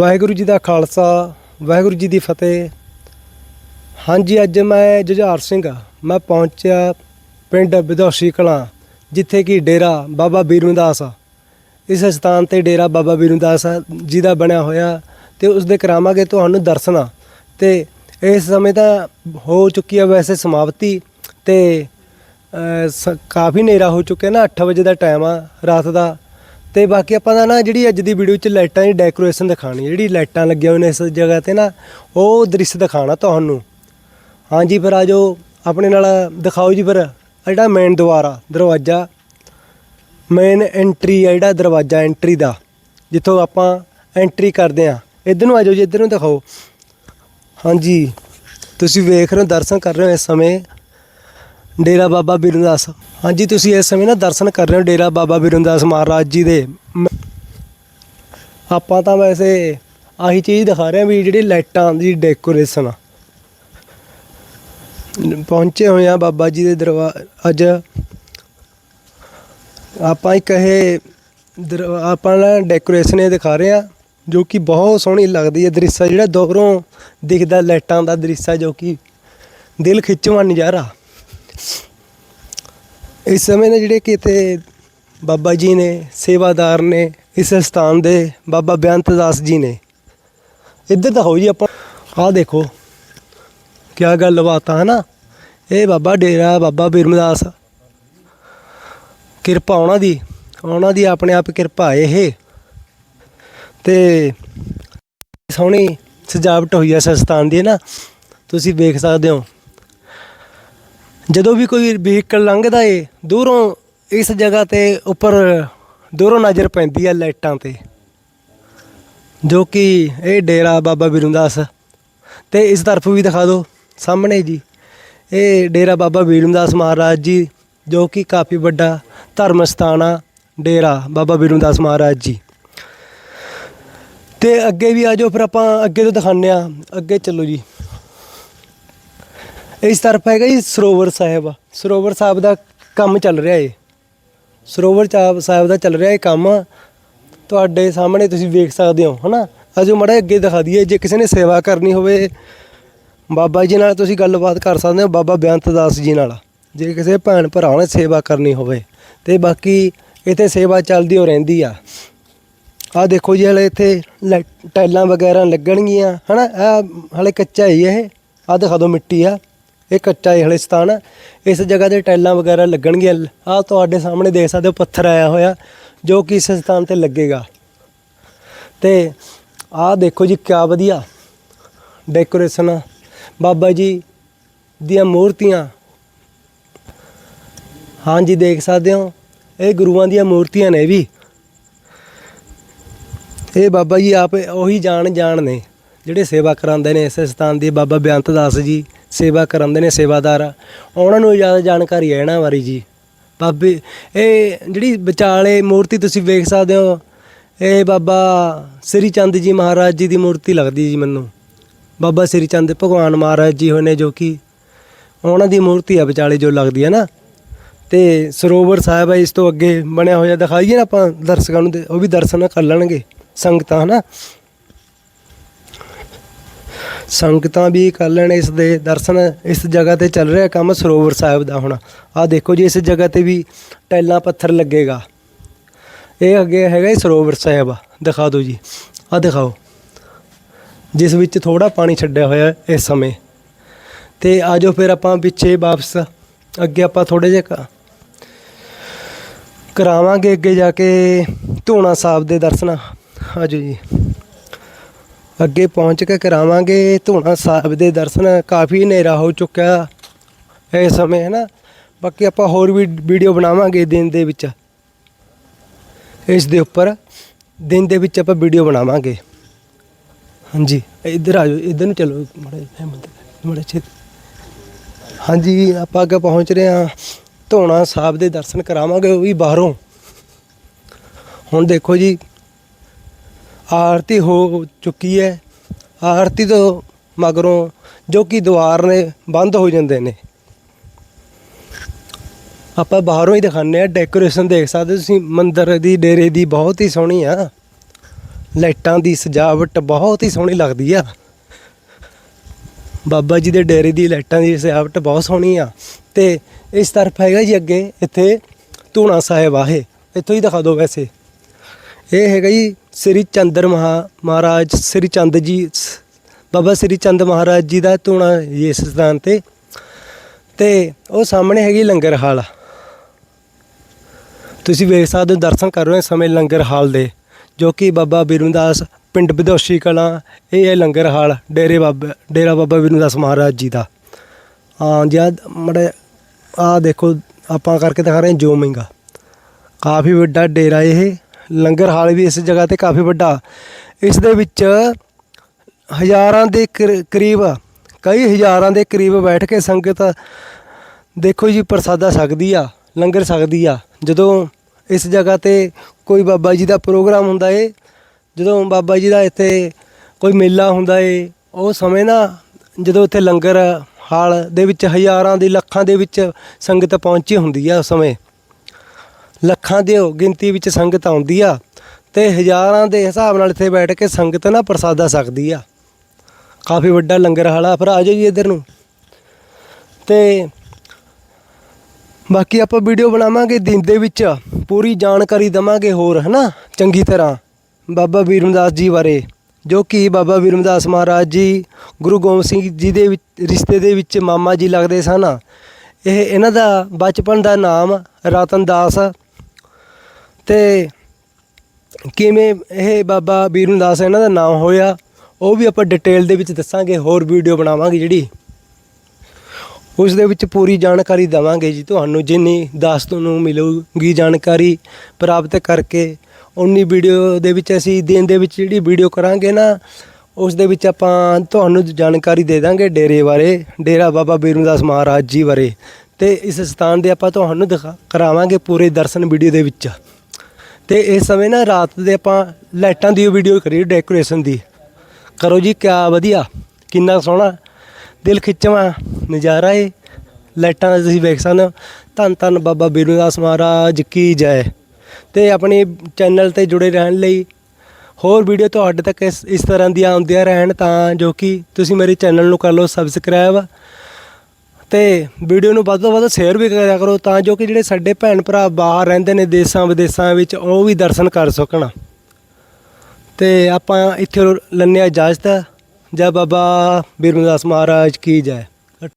ਵਾਹਿਗੁਰੂ ਜੀ ਦਾ ਖਾਲਸਾ, ਵਾਹਿਗੁਰੂ ਜੀ ਦੀ ਫਤਿਹ। ਹਾਂਜੀ, ਅੱਜ ਮੈਂ ਜੁਝਾਰ ਸਿੰਘ ਆ। ਮੈਂ ਪਹੁੰਚਿਆ ਪਿੰਡ ਵਿਦੋਸ਼ੀ ਕਲਾਂ, ਜਿੱਥੇ ਕਿ ਡੇਰਾ ਬਾਬਾ ਬੀਰੂਦਾਸ ਆ। ਇਸ ਸਥਾਨ ਤੇ ਡੇਰਾ ਬਾਬਾ ਬੀਰੂਦਾਸ ਜੀ ਦਾ ਬਣਿਆ ਹੋਇਆ ਤੇ ਉਸ ਦੇ ਕਰਾਵਾਂਗੇ ਤੁਹਾਨੂੰ ਦਰਸ਼ਨਾ ਤੇ ਇਸ ਸਮੇਂ ਤਾਂ ਹੋ ਚੁੱਕੀ ਹੈ ਵੈਸੇ ਸਮਾਪਤੀ ਤੇ ਸ- ਕਾਫੀ ਹਨੇਰਾ ਹੋ ਚੁੱਕਿਆ ਨਾ 8 ਵਜੇ ਦਾ ਟਾਈਮ ਆ, ਰਾਤ ਦਾ। ਤੇ ਬਾਕੀ ਆਪਾਂ ਦਾ ਨਾ ਜਿਹੜੀ ਅੱਜ ਦੀ ਵੀਡੀਓ 'ਚ ਲਾਈਟਾਂ ਦੀ ਡੈਕੋਰੇਸ਼ਨ ਦਿਖਾਣੀ ਜਿਹੜੀ ਲਾਈਟਾਂ ਲੱਗੀਆਂ ਹੋਈਆਂ ਨੇ ਇਸ ਜਗ੍ਹਾ ਤੇ ਨਾ, ਉਹ ਦ੍ਰਿਸ਼ ਦਿਖਾਣਾ ਤੁਹਾਨੂੰ। ਹਾਂਜੀ ਫਿਰ ਆਜੋ ਆਪਣੇ ਨਾਲ ਦਿਖਾਓ ਜੀ ਫਿਰ ਜਿਹੜਾ ਮੇਨ ਦੁਆਰ, ਦਰਵਾਜ਼ਾ। ਮੇਨ ਐਂਟਰੀ ਆ ਜਿਹੜਾ ਦਰਵਾਜ਼ਾ ਐਂਟਰੀ ਦਾ। ਜਿੱਥੋਂ ਆਪਾਂ ਐਂਟਰੀ ਕਰਦੇ ਆ ਇੱਧਰ ਨੂੰ ਆਜੋ ਜੀ, ਇੱਧਰ ਨੂੰ ਦਿਖਾਓ। ਹਾਂਜੀ ਤੁਸੀਂ ਵੇਖ ਰਹੇ ਹੋ, ਦਰਸ਼ਨ ਕਰ ਰਹੇ ਹੋ ਇਸ ਸਮੇਂ। ਡੇਰਾ ਬਾਬਾ ਬਿਰਨਦਾਸ। ਹਾਂਜੀ, ਤੁਸੀਂ ਇਸ ਸਮੇਂ ਨਾ ਦਰਸ਼ਨ ਕਰ ਰਹੇ ਹੋ ਡੇਰਾ ਬਾਬਾ ਬਿਰਨਦਾਸ ਮਹਾਰਾਜ ਜੀ ਦੇ। ਮ- ਆਪਾਂ ਤਾਂ ਵੈਸੇ ਆਹੀ ਚੀਜ਼ ਦਿਖਾ ਰਹੇ ਹਾਂ ਵੀ ਜਿਹੜੀ ਲਾਈਟਾਂ ਦੀ ਡੈਕੋਰੇਸ਼ਨ ਆ। ਪਹੁੰਚੇ ਹੋਏ ਆ ਬਾਬਾ ਜੀ ਦੇ ਦਰਬਾਰ ਅੱਜ ਆਪਾਂ ਇੱਕ ਇਹ ਦਰ- ਆਪਾਂ ਨਾ ਡੈਕੋਰੇਸ਼ਨ ਇਹ ਦਿਖਾ ਰਹੇ ਆ ਜੋ ਕਿ ਬਹੁਤ ਸੋਹਣੀ ਲੱਗਦੀ ਹੈ। ਦ੍ਰਿਸ਼ ਜਿਹੜਾ ਦੂਰੋਂ ਦਿਖਦਾ ਲਾਈਟਾਂ ਦਾ ਦ੍ਰਿਸ਼ ਜੋ ਕਿ ਦਿਲ ਖਿੱਚਵਾਂ ਨਜ਼ਾਰਾ। ਇਸ ਸਮੇਂ ਨੇ ਜਿਹੜੇ ਕਿ ਇੱਥੇ ਬਾਬਾ ਜੀ ਨੇ, ਸੇਵਾਦਾਰ ਨੇ, ਇਸ ਸਥਾਨ ਦੇ ਬਾਬਾ ਬੇਅੰਤ ਦਾਸ ਜੀ ਨੇ, ਇੱਧਰ ਤਾਂ ਹੋ ਜੀ ਆਪਾਂ। ਆਹ ਦੇਖੋ, ਕਿਆ ਗੱਲਬਾਤ ਆ, ਹਨਾ? ਇਹ ਬਾਬਾ ਡੇਰਾ, ਬਾਬਾ ਬਿਰਮਦਾਸ ਕਿਰਪਾ ਉਹਨਾਂ ਦੀ ਉਹਨਾਂ ਦੀ ਆਪਣੇ ਆਪ ਕਿਰਪਾ ਹੈ ਇਹ। ਤੇ ਸੋਹਣੀ ਸਜਾਵਟ ਹੋਈ ਹੈ ਇਸ ਸਥਾਨ ਦੀ ਨਾ ਤੁਸੀਂ ਵੇਖ ਸਕਦੇ ਹੋ। ਜਦੋਂ ਵੀ ਕੋਈ ਵਹੀਕਲ ਲੰਘਦਾ ਏ, ਦੂਰੋਂ ਇਸ ਜਗ੍ਹਾ ਤੇ ਉੱਪਰ ਦੂਰੋਂ ਨਜ਼ਰ ਪੈਂਦੀ ਹੈ ਲਾਈਟਾਂ ਤੇ, ਜੋ ਕਿ ਇਹ ਡੇਰਾ ਬਾਬਾ ਬਿਰੁੰਦਾਸ ਤੇ ਇਸ ਤਰਫ ਵੀ ਦਿਖਾ ਦਿਓ, ਸਾਹਮਣੇ ਜੀ, ਇਹ ਡੇਰਾ ਬਾਬਾ ਬਿਰੁੰਦਾਸ ਮਹਾਰਾਜ ਜੀ, ਜੋ ਕਿ ਕਾਫੀ ਵੱਡਾ ਧਰਮ ਸਥਾਨ ਆ, ਡੇਰਾ ਬਾਬਾ ਬਿਰੁੰਦਾਸ ਮਹਾਰਾਜ ਜੀ। ਤੇ ਅੱਗੇ ਵੀ ਆ ਜਾਓ, ਫਿਰ ਆਪਾਂ ਅੱਗੇ ਤੋਂ ਦਿਖਾਉਂਦੇ ਆ ਅੱਗੇ ਚੱਲੋ ਜੀ। ਇਸ ਤਰਫ ਹੈਗਾ ਜੀ ਸਰੋਵਰ ਸਾਹਿਬ ਸਰੋਵਰ ਸਾਹਿਬ ਦਾ ਕੰਮ ਚੱਲ ਰਿਹਾ ਏ। ਸਰੋਵਰ ਸਾਹਿਬ ਸਾਹਿਬ ਦਾ ਚੱਲ ਰਿਹਾ ਏ ਕੰਮ। ਤੁਹਾਡੇ ਸਾਹਮਣੇ ਤੁਸੀਂ ਵੇਖ ਸਕਦੇ ਹੋ, ਹਨਾ? ਅਜੋ ਮੜਾ ਅੱਗੇ ਦਿਖਾ ਦਈਏ, ਜੇ ਕਿਸੇ ਨੇ ਸੇਵਾ ਕਰਨੀ ਹੋਵੇ, ਬਾਬਾ ਜੀ ਨਾਲ ਤੁਸੀਂ ਗੱਲਬਾਤ ਕਰ ਸਕਦੇ ਹੋ, ਬਾਬਾ ਬੇਅੰਤ ਦਾਸ ਜੀ ਨਾਲ। ਜੇ ਕਿਸੇ ਭੈਣ ਭਰਾ ਨੇ ਸੇਵਾ ਕਰਨੀ ਹੋਵੇ, ਤੇ ਬਾਕੀ ਇੱਥੇ ਸੇਵਾ ਚੱਲਦੀ ਹੋ ਰਹਿੰਦੀ ਆ। ਆ ਦੇਖੋ ਜੀ, ਹਲੇ ਇੱਥੇ ਲਾਈ- ਟਾਈਲਾਂ ਵਗੈਰਾ ਲੱਗਣਗੀਆਂ, ਹਨਾ? ਆ ਹਲੇ ਕੱਚਾ ਹੀ ਇਹ। ਆ ਦਿਖਾ ਦਿਓ ਮਿੱਟੀ ਆ। ਇਹ ਕੱਚਾ ਹੀ ਹਲੇ ਸਥਾਨ ਆ। ਇਸ ਜਗ੍ਹਾ ਤੇ ਟਾਈਲਾਂ ਵਗੈਰਾ ਲੱਗਣਗੀਆਂ। ਆਹ ਤੁਹਾਡੇ ਸਾਹਮਣੇ ਦੇਖ ਸਕਦੇ ਹੋ, ਪੱਥਰ ਆਇਆ ਹੋਇਆ, ਜੋ ਕਿ ਇਸ ਸਥਾਨ ਤੇ ਲੱਗੇਗਾ। ਤੇ ਆਹ ਦੇਖੋ ਜੀ, ਕਿਆ ਵਧੀਆ ਡੈਕੋਰੇਸ਼ਨ ਬਾਬਾ ਜੀ ਦੀਆਂ ਮੂਰਤੀਆਂ। ਹਾਂਜੀ, ਦੇਖ ਸਕਦੇ ਹੋ, ਇਹ ਗੁਰੂਆਂ ਦੀਆਂ ਮੂਰਤੀਆਂ ਨੇ ਵੀ। ਇਹ ਬਾਬਾ ਜੀ ਆਪ ਉਹੀ ਜਾਣ ਜਾਣ ਨੇ। ਜਿਹੜੇ ਸੇਵਾ ਕਰਾਉਂਦੇ ਨੇ, ਇਸ ਸਥਾਨ ਦੀ ਬਾਬਾ ਬੇਅੰਤ ਦਾਸ ਜੀ ਸੇਵਾ ਕਰਾਉਂਦੇ ਨੇ, ਸੇਵਾਦਾਰ। ਉਹਨਾਂ ਨੂੰ ਜ਼ਿਆਦਾ ਜਾਣਕਾਰੀ ਹੈ ਇਹਨਾਂ ਬਾਰੇ ਜੀ। ਬਾਬੇ, ਇਹ ਜਿਹੜੀ ਵਿਚਾਲੇ ਮੂਰਤੀ ਤੁਸੀਂ ਵੇਖ ਸਕਦੇ ਹੋ, ਇਹ ਬਾਬਾ ਸ੍ਰੀ ਚੰਦ ਜੀ ਮਹਾਰਾਜ ਜੀ ਦੀ ਮੂਰਤੀ ਲੱਗਦੀ ਜੀ ਮੈਨੂੰ। ਬਾਬਾ ਸ੍ਰੀ ਚੰਦ ਭਗਵਾਨ ਮਹਾਰਾਜ ਜੀ ਹੋਏ ਨੇ ਜੋ ਕਿ ਉਹਨਾਂ ਦੀ ਮੂਰਤੀ ਆ ਵਿਚਾਲੇ ਜੋ ਲੱਗਦੀ ਹੈ ਨਾ। ਤੇ ਸਰੋਵਰ ਸਾਹਿਬ ਹੈ ਇਸ ਤੋਂ ਅੱਗੇ ਬਣਿਆ ਹੋਇਆ ਦਿਖਾਈਏ ਨਾ ਆਪਾਂ ਦਰਸ਼ਕਾਂ ਨੂੰ ਤੇ ਉਹ ਵੀ ਦਰਸ਼ਨ ਕਰ ਲੈਣਗੇ, ਸੰਗਤਾਂ ਹਨਾ। ਸੰਗਤਾਂ ਵੀ ਕਰ ਲੈਣ ਇਸ ਦੇ ਦਰਸ਼ਨ, ਇਸ ਜਗ੍ਹਾ ਤੇ ਚੱਲ ਰਿਹਾ ਕੰਮ ਸਰੋਵਰ ਸਾਹਿਬ ਦਾ ਹੁਣ। ਆਹ ਦੇਖੋ ਜੀ, ਇਸ ਜਗ੍ਹਾ ਤੇ ਵੀ ਟੈਲਾਂ ਪੱਥਰ ਲੱਗੇਗਾ। ਇਹ ਅੱਗੇ ਹੈਗਾ ਸਰੋਵਰ ਸਾਹਿਬ ਦਿਖਾ ਦਿਓ ਜੀ। ਆਹ ਦਿਖਾਓ। ਜਿਸ ਵਿੱਚ ਥੋੜਾ ਪਾਣੀ ਛੱਡਿਆ ਹੋਇਆ ਇਸ ਸਮੇਂ। ਤੇ ਆਜੋ ਫਿਰ ਆਪਾਂ ਪਿੱਛੇ ਵਾਪਸ। ਅੱਗੇ ਆਪਾਂ ਥੋੜੇ ਜਿਹਾ ਕਰਾਵਾਂਗੇ ਅੱਗੇ ਜਾ ਕੇ ਧੋਣਾ ਸਾਹਿਬ ਦੇ ਦਰਸ਼ਨ। ਆਜੋ ਜੀ। ਅੱਗੇ ਪਹੁੰਚ ਕੇ ਕਰਾਵਾਂਗੇ। ਧੂਣਾ ਸਾਹਿਬ ਦੇ ਦਰਸ਼ਨ ਕਾਫੀ ਹਨੇਰਾ ਹੋ ਚੁੱਕਿਆ ਇਸ ਸਮੇਂ ਹੈ ਨਾ ਬਾਕੀ ਆਪਾਂ ਹੋਰ ਵੀ ਵੀਡੀਓ ਬਣਾਵਾਂਗੇ ਦਿਨ ਦੇ ਵਿੱਚ। ਇਸ ਦੇ ਉੱਪਰ ਦਿਨ ਦੇ ਵਿੱਚ ਆਪਾਂ ਵੀਡੀਓ ਬਣਾਵਾਂਗੇ। ਹਾਂਜੀ, ਇੱਧਰ ਆ ਜਾਓ, ਇੱਧਰ ਨੂੰ ਚਲੋ, ਮੜੇ ਮੜੇ ਛੇ ਹਾਂਜੀ, ਆਪਾਂ ਅੱਗੇ ਪਹੁੰਚ ਰਹੇ ਹਾਂ। ਧੋਣਾ ਸਾਹਿਬ ਦੇ ਦਰਸ਼ਨ ਕਰਾਵਾਂਗੇ ਉਹ ਵੀ ਬਾਹਰੋਂ। ਹੁਣ ਦੇਖੋ ਜੀ ਆਰਤੀ ਹੋ ਚੁੱਕੀ ਹੈ। ਆਰਤੀ ਤੋਂ ਮਗਰੋਂ ਜੋ ਕਿ ਦੁਆਰ ਨੇ ਬੰਦ ਹੋ ਜਾਂਦੇ ਨੇ। ਆਪਾਂ ਬਾਹਰੋਂ ਹੀ ਦਿਖਾਉਂਦੇ ਆ ਡੈਕੋਰੇਸ਼ਨ ਦੇਖ ਸਕਦੇ ਤੁਸੀਂ। ਮੰਦਿਰ ਦੀ, ਡੇਰੇ ਦੀ ਬਹੁਤ ਹੀ ਸੋਹਣੀ ਆ। ਲਾਈਟਾਂ ਦੀ ਸਜਾਵਟ ਬਹੁਤ ਹੀ ਸੋਹਣੀ ਲੱਗਦੀ ਆ। ਬਾਬਾ ਜੀ ਦੇ ਡੇਰੇ ਦੀ ਲਾਈਟਾਂ ਦੀ ਸਜਾਵਟ ਬਹੁਤ ਸੋਹਣੀ ਆ। ਤੇ ਇਸ ਤਰਫ ਹੈਗਾ ਜੀ ਅੱਗੇ। ਇੱਥੇ ਧੂਣਾ ਸਾਹਿਬ ਆ ਇਹ। ਇੱਥੋਂ ਹੀ ਦਿਖਾ ਦਿਓ ਵੈਸੇ। ਇਹ ਹੈਗਾ ਜੀ ਸ੍ਰੀ ਚੰਦਰ ਮਹਾ, ਮਹਾਰਾਜ, ਸ੍ਰੀ ਚੰਦ ਜੀ ਸ- ਬਾਬਾ ਸ੍ਰੀ ਚੰਦ ਮਹਾਰਾਜ ਜੀ ਦਾ ਧੂਣਾ ਜੀ ਇਸ ਸਥਾਨ ਤੇ। ਤੇ ਉਹ ਸਾਹਮਣੇ ਹੈਗੀ ਲੰਗਰ ਹਾਲ। ਤੁਸੀਂ ਵੇਖ ਸਕਦੇ ਹੋ ਦਰਸ਼ਨ ਕਰ ਰਹੇ ਇਸ ਸਮੇਂ ਲੰਗਰ ਹਾਲ ਦੇ, ਜੋ ਕਿ ਬਾਬਾ ਬੀਰਮਦਾਸ ਪਿੰਡ ਵਿਦੋਸ਼ੀ ਕਲਾਂ, ਇਹ ਹੈ ਲੰਗਰ ਹਾਲ, ਡੇਰੇ ਬਾਬਾ, ਡੇਰਾ ਬਾਬਾ ਬੀਰਮਦਾਸ ਮਹਾਰਾਜ ਜੀ ਦਾ। ਹਾਂ ਜਦ ਮੜੇ ਆ ਦੇਖੋ, ਆਪਾਂ ਕਰਕੇ ਦਿਖਾ ਰਹੇ ਹਾਂ ਜ਼ੂਮਿੰਗ ਕਾਫੀ ਵੱਡਾ ਡੇਰਾ ਇਹ। ਲੰਗਰ ਹਾਲ ਵੀ ਇਸ ਜਗ੍ਹਾ ਤੇ ਕਾਫੀ ਵੱਡਾ। ਇਸ ਦੇ ਵਿੱਚ ਹਜ਼ਾਰਾਂ ਦੇ ਕਰ- ਕਰੀਬ, ਕਈ ਹਜ਼ਾਰਾਂ ਦੇ ਕਰੀਬ ਬੈਠ ਕੇ ਸੰਗਤ ਦੇਖੋ ਜੀ ਪ੍ਰਸਾਦਾ ਸਕਦੀ ਆ, ਲੰਗਰ ਸਕਦੀ ਆ। ਜਦੋਂ ਇਸ ਜਗ੍ਹਾ ਤੇ ਕੋਈ ਬਾਬਾ ਜੀ ਦਾ ਪ੍ਰੋਗਰਾਮ ਹੁੰਦਾ ਏ, ਜਦੋਂ ਬਾਬਾ ਜੀ ਦਾ ਇੱਥੇ ਕੋਈ ਮੇਲਾ ਹੁੰਦਾ ਏ, ਉਹ ਸਮੇਂ ਨਾ ਜਦੋਂ ਇੱਥੇ ਲੰਗਰ ਹਾਲ ਦੇ ਵਿੱਚ ਹਜ਼ਾਰਾਂ ਦੀ ਲੱਖਾਂ ਦੇ ਵਿੱਚ ਸੰਗਤ ਪਹੁੰਚੀ ਹੁੰਦੀ ਆ ਉਸ ਸਮੇਂ। ਲੱਖਾਂ ਦੇ ਗਿਣਤੀ ਵਿੱਚ ਸੰਗਤ ਆਉਂਦੀ ਆ ਤੇ ਹਜ਼ਾਰਾਂ ਦੇ ਹਿਸਾਬ ਨਾਲ ਇੱਥੇ ਬੈਠ ਕੇ ਸੰਗਤ ਨਾ ਪ੍ਰਸਾਦਾ ਸਕਦੀ ਆ। ਕਾਫੀ ਵੱਡਾ ਲੰਗਰ ਹਾਲਾ ਫਿਰ ਆ ਜਾਓ ਜੀ ਇੱਧਰ ਨੂੰ। ਤੇ ਬਾਕੀ ਆਪਾਂ ਵੀਡੀਓ ਬਣਾਵਾਂਗੇ ਦਿਨ ਦੇ ਵਿੱਚ, ਪੂਰੀ ਜਾਣਕਾਰੀ ਦਵਾਂਗੇ ਹੋਰ, ਹਨਾ? ਚੰਗੀ ਤਰ੍ਹਾਂ। ਬਾਬਾ ਵੀਰਮਦਾਸ ਜੀ ਬਾਰੇ, ਜੋ ਕਿ ਬਾਬਾ ਵੀਰਮਦਾਸ ਮਹਾਰਾਜ ਜੀ, ਗੁਰੂ ਗੋਬਿੰਦ ਸਿੰਘ ਜੀ ਦੇ ਰਿਸ਼ਤੇ ਦੇ ਵਿੱਚ ਮਾਮਾ ਜੀ ਲੱਗਦੇ ਸਨ। ਇਹ ਇਹਨਾਂ ਦਾ ਬਚਪਨ ਦਾ ਨਾਮ ਰਤਨ ਦਾਸ ਤੇ ਕਿਵੇਂ ਇਹ ਬਾਬਾ ਵੀਰਮਦਾਸ ਇਹਨਾਂ ਦਾ ਨਾਮ ਹੋਇਆ, ਉਹ ਵੀ ਆਪਾਂ ਡਿਟੇਲ ਦੇ ਵਿੱਚ ਦੱਸਾਂਗੇ, ਹੋਰ ਵੀਡੀਓ ਬਣਾਵਾਂਗੇ ਜਿਹੜੀ। ਉਸ ਦੇ ਵਿੱਚ ਪੂਰੀ ਜਾਣਕਾਰੀ ਦਵਾਂਗੇ ਜੀ ਤੁਹਾਨੂੰ, ਜਿੰਨੀ ਦੱਸ ਨੂੰ ਮਿਲੂਗੀ ਜਾਣਕਾਰੀ ਪ੍ਰਾਪਤ ਕਰਕੇ, ਉਨੀ ਵੀਡੀਓ ਦੇ ਵਿੱਚ ਅਸੀਂ ਦਿਨ ਦੇ ਵਿੱਚ ਜਿਹੜੀ ਵੀਡੀਓ ਕਰਾਂਗੇ ਨਾ, ਉਸ ਦੇ ਵਿੱਚ ਆਪਾਂ ਤੁਹਾਨੂੰ ਜਾਣਕਾਰੀ ਦੇ ਦਾਂਗੇ ਡੇਰੇ ਬਾਰੇ, ਡੇਰਾ ਬਾਬਾ ਬੀਰਮਦਾਸ ਮਹਾਰਾਜ ਜੀ ਬਾਰੇ। ਤੇ ਇਸ ਸਥਾਨ ਦੇ ਆਪਾਂ ਤੁਹਾਨੂੰ ਦਿਖਾ, ਕਰਾਵਾਂਗੇ ਪੂਰੇ ਦਰਸ਼ਨ ਵੀਡੀਓ ਦੇ ਵਿੱਚ। ਤੇ ਇਸ ਸਮੇਂ ਨਾ ਰਾਤ ਦੇ ਆਪਾਂ ਲਾਈਟਾਂ ਦੀ ਵੀਡੀਓ ਕਰੀ ਡੈਕੋਰੇਸ਼ਨ ਦੀ। ਕਰੋ ਜੀ, ਕਿਆ ਵਧੀਆ, ਕਿੰਨਾ ਸੋਹਣਾ। ਦਿਲ ਖਿੱਚਵਾਂ, ਨਜ਼ਾਰਾ ਏ। ਲਾਈਟਾਂ ਦਾ ਤੁਸੀਂ ਵੇਖ ਸਕਦੇ ਹੋ। ਧੰਨ ਧੰਨ ਬਾਬਾ ਬੀਰੂਦਾਸ ਮਹਾਰਾਜ ਕੀ ਜੈ। ਤੇ ਆਪਣੇ ਚੈਨਲ ਤੇ ਜੁੜੇ ਰਹਿਣ ਲਈ ਹੋਰ ਵੀਡੀਓ ਤੁਹਾਡੇ ਤੱਕ ਇਸ ਤਰ੍ਹਾਂ ਦੀਆਂ ਆਉਂਦੀਆਂ ਰਹਿਣ ਤਾਂ ਜੋ ਕਿ ਤੁਸੀਂ ਮੇਰੇ ਚੈਨਲ ਨੂੰ ਕਰ ਲਓ ਸਬਸਕ੍ਰਾਈਬ ਤੇ ਵੀਡੀਓ ਨੂੰ ਵੱਧ ਤੋਂ ਵੱਧ ਸ਼ੇਅਰ ਵੀ ਕਰਿਆ ਕਰੋ ਤਾਂ ਜੋ ਕਿ ਜਿਹੜੇ ਸਾਡੇ ਭੈਣ ਭਰਾ ਬਾਹਰ ਰਹਿੰਦੇ ਨੇ ਦੇਸ਼ਾਂ ਵਿਦੇਸ਼ਾਂ ਵਿੱਚ, ਉਹ ਵੀ ਦਰਸ਼ਨ ਕਰ ਸਕਣ। ਤੇ ਆਪਾਂ ਇੱਥੇ ਲੈਂਦੇ ਹਾਂ। ਇਜਾਜ਼ਤ ਜੈ ਬਾਬਾ ਬੀਰਮਦਾਸ ਮਹਾਰਾਜ ਕੀ ਜੈ।